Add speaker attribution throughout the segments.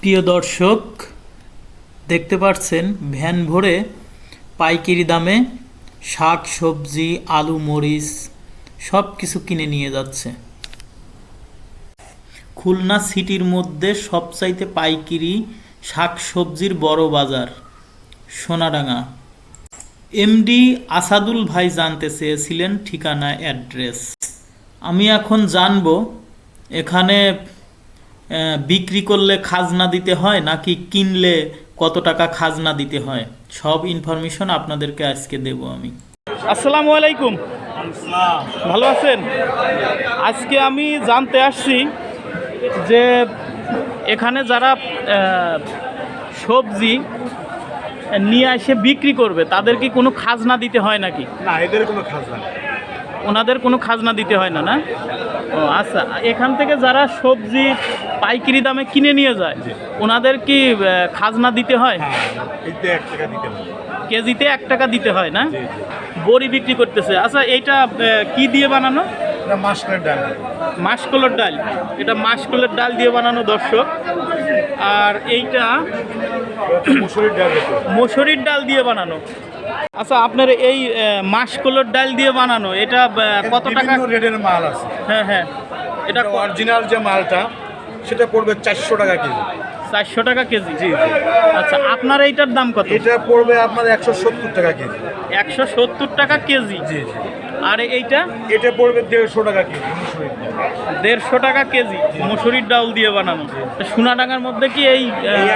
Speaker 1: প্রিয় দর্শক, দেখতে পাচ্ছেন, ভ্যান ভরে পাইকারি দামে শাক, সবজি, আলু, মরিচ সব কিছু কিনে নিয়ে যাচ্ছে। খুলনা সিটির মধ্যে সবচাইতে পাইকারি শাক, সবজির বড় বাজার, সোনাডাঙ্গা। এমডি আসাদুল ভাই জানতে চেয়েছিলেন ঠিকানা, অ্যাড্রেস। আমি এখন জানব, এখানে বিক্রি করলে খাজনা দিতে হয় নাকি কিনলে কত টাকা খাজনা দিতে হয়? সব ইনফরমেশন আপনাদেরকে আজকে দেব আমি। আসসালামু আলাইকুম। ভালো আছেন? আজকে আমি জানতে আসছি যে এখানে যারা সবজি নিয়ে এসে বিক্রি করবে তাদের কি কোনো খাজনা দিতে হয় নাকি?
Speaker 2: না এদের কোনো খাজনা
Speaker 1: ওনাদের কোনো খাজনা দিতে হয় না না? ও আচ্ছা এখান থেকে যারা সবজি পাইকারি দামে কিনে নিয়ে যায়। ওনাদের কি খাজনা দিতে হয়?
Speaker 2: হ্যাঁ দিতে হবে
Speaker 1: কেজিতে এক টাকা দিতে হয় না? বড়ি বিক্রি করতেছে। আচ্ছা এইটা কি দিয়ে বানানো?
Speaker 2: মাসকলের ডাল।
Speaker 1: মাসকলের ডাল। এটা মাসকলের ডাল দিয়ে বানানো দর্শক। আর এইটা
Speaker 2: মুসুরির ডাল
Speaker 1: মসুরির ডাল দিয়ে বানানো। আচ্ছা আপনার এই মাসকলের ডাল দিয়ে বানানো এটা কত টাকা?
Speaker 2: রেটের মাল আছে।
Speaker 1: হ্যাঁ হ্যাঁ। এটা
Speaker 2: অরিজিনাল যে মালটা সেটা পড়বে চারশো টাকা কেজি।
Speaker 1: চারশো টাকা কেজি?
Speaker 2: জি জি।
Speaker 1: আচ্ছা আপনার এইটার দাম কত?
Speaker 2: এটা পড়বে আপনার একশো সত্তর টাকা কেজি।
Speaker 1: একশো সত্তর টাকা কেজি?
Speaker 2: জি জি।
Speaker 1: আর এইটা?
Speaker 2: এটা পড়বে দেড়শো টাকা কেজি
Speaker 1: দেড়শো টাকা কেজি? মসুরির ডাল দিয়ে বানানো। সোনাডাঙ্গার মধ্যে কি এই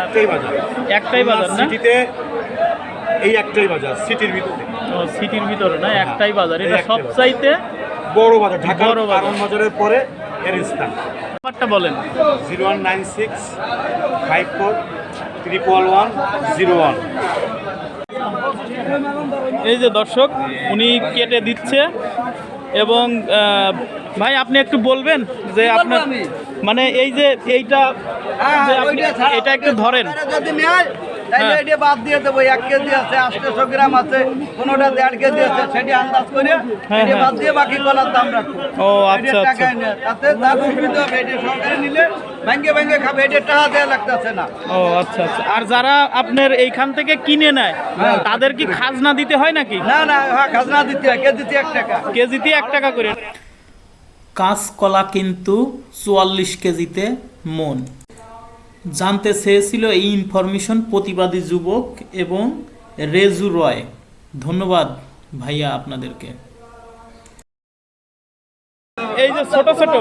Speaker 2: একটাই বাজার।
Speaker 1: একটাই বাজার না?
Speaker 2: সিটিতে এই একটাই বাজার সিটির ভিতরে।
Speaker 1: ও, সিটির ভিতরে না? একটাই বাজার। এটা। সবচাইতে
Speaker 2: বড় বাজার ঢাকার
Speaker 1: বড় বাজার।
Speaker 2: বাজারের পরে এর স্থান।
Speaker 1: ব্যাপারটা বলেন।
Speaker 2: Zero one nine six five four triple one zero one.
Speaker 1: এই যে দর্শক উনি কেটে দিচ্ছে এবং ভাই আপনি একটু বলবেন যে আপনার মানে এই যে এইটা আপনি এটা একটু ধরেন। হ্যাঁ।
Speaker 3: এটা বাদ দিয়ে দেবো এক কেজি আছে আটশোশো গ্রাম আছে কোনোটা দেড় কেজি আছে সেটি আন্দাজ করে
Speaker 1: হ্যাঁ,
Speaker 3: এটা
Speaker 1: হ্যাঁ।
Speaker 3: বাদ দিয়ে বাকি কলার দাম রাখব
Speaker 1: ও আচ্ছা আচ্ছা।
Speaker 3: তাতে তার সুবিধা হবে এটা সরকারি নিলে ভেঙ্গে ভেঙ্গে খাবে এটা টাকা দেওয়া লাগতেছে না।
Speaker 1: ও আচ্ছা আচ্ছা। আর যারা আপনার এইখান থেকে কিনে নেয় তাদের কি খাজনা দিতে হয় নাকি?
Speaker 3: না না হ্যাঁ খাজনা দিতে হয় কেজিতে এক টাকা।
Speaker 1: কেজিতে এক টাকা করে। কাঁচকলা কিন্তু চুয়াল্লিশ কেজিতে মন। জানতে চেয়েছিল এই ইনফরমেশন প্রতিবাদী যুবক এবং রেজু রয়। ধন্যবাদ ভাইয়া আপনাদেরকে। এই যে ছোট ছোট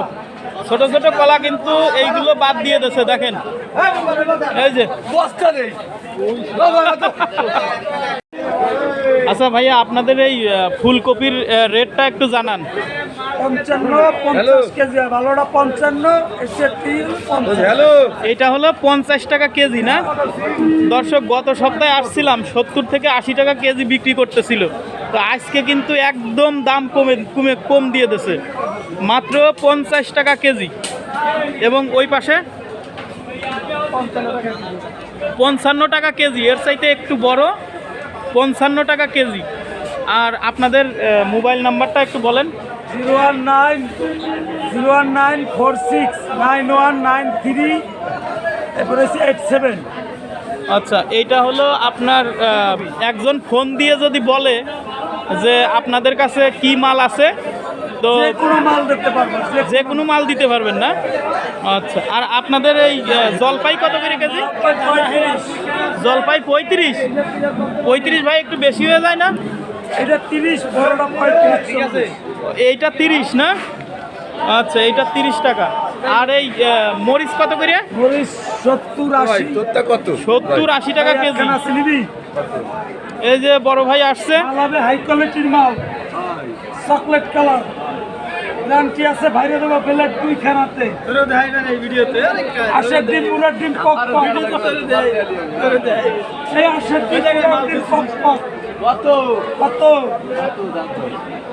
Speaker 1: ছোট ছোট কলা কিন্তু এইগুলো বাদ দিয়ে দিয়েছে, দেখেন। এই যে। আচ্ছা ভাইয়া, আপনাদের এই ফুলকপির রেটটা একটু জানান।
Speaker 4: পঞ্চান্ন পঞ্চাশ কেজি ভালোটা পঞ্চান্ন
Speaker 1: এটা হলো পঞ্চাশ টাকা কেজি না? দর্শক গত সপ্তাহে আসছিলাম সত্তর থেকে আশি টাকা কেজি বিক্রি করতেছিল। তো আজকে কিন্তু একদম দাম কমে কমে কম দিয়ে দিয়েছে। মাত্র পঞ্চাশ টাকা কেজি। এবং ওই পাশে পঞ্চান্ন টাকা কেজি। এর চাইতে একটু বড় পঞ্চান্ন টাকা কেজি। আর আপনাদের মোবাইল নাম্বারটা একটু বলেন।
Speaker 4: Zero one nine zero one nine four six nine one nine three এরপরে হচ্ছে এইট সেভেন।
Speaker 1: আচ্ছা এইটা হলো আপনার একজন ফোন দিয়ে যদি বলে যে আপনাদের কাছে কি মাল আছে তো
Speaker 4: কোনো মাল দেখতে পারবেন যে
Speaker 1: যে কোনো মাল দিতে পারবেন না? আচ্ছা আর আপনাদের এই জলপাই কত করে কেজি?
Speaker 4: পঁয়ত্রিশ।
Speaker 1: জলপাই পঁয়ত্রিশ? পঁয়ত্রিশ ভাই একটু বেশি হয়ে যায় না?
Speaker 4: এটা তিরিশ বড়টা পঁয়ত্রিশ ঠিক আছে।
Speaker 1: এইটা তিরিশ না? আচ্ছা এইটা তিরিশ টাকা। আর এই মরিচ কত করে?
Speaker 4: মরিচ সত্তর আশি।
Speaker 1: সত্তর আশি টাকা কেজি। এই যে বড় ভাই আসছে।
Speaker 4: হাই কোয়ালিটির মাল। চকলেট কালার গ্যারান্টি আছে বাইরে দেবো প্লেট দুই খানাতে আশের দিন পুরো দিন পক পক এই আশের দিন পুরো দিন পক পক কত? কত?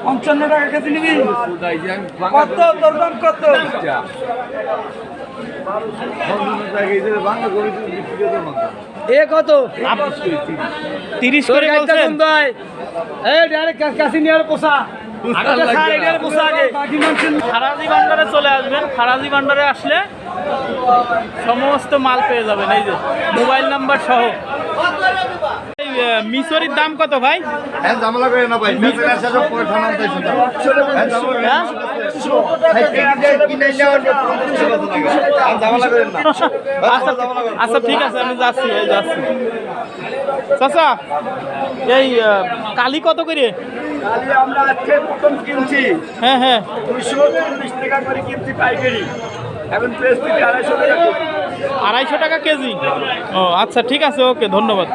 Speaker 4: পঞ্চান্ন টাকা কেজি নিবি? কত? তোর দাম কত? এ কত?
Speaker 1: তিরিশ করে বলছেন।
Speaker 4: এই কাছে নিয়ে পোষা। আগে পোষা আগে। বাকি মানুষের
Speaker 1: খারাজি ভান্ডারে চলে আসবেন। খারাজি ভান্ডারে আসলে সমস্ত মাল পেয়ে যাবেন। এই যে মোবাইল নাম্বার সহ। মিশরির দাম কত ভাই?
Speaker 5: হ্যাঁ
Speaker 1: হ্যাঁ? আচ্ছা আচ্ছা ঠিক আছে আমি যাচ্ছি এই যাচ্ছি। চাচা এই কালি কত করে?
Speaker 3: তাহলে আমরা আজকে প্রথম কিনছি।
Speaker 1: হ্যাঁ হ্যাঁ।
Speaker 3: দুশো চল্লিশ টাকা করে কিনছি পাইকারি। এখন প্রেস থেকে আড়াইশো টাকা।
Speaker 1: আড়াইশো টাকা কেজি। ও আচ্ছা ঠিক আছে ওকে ধন্যবাদ।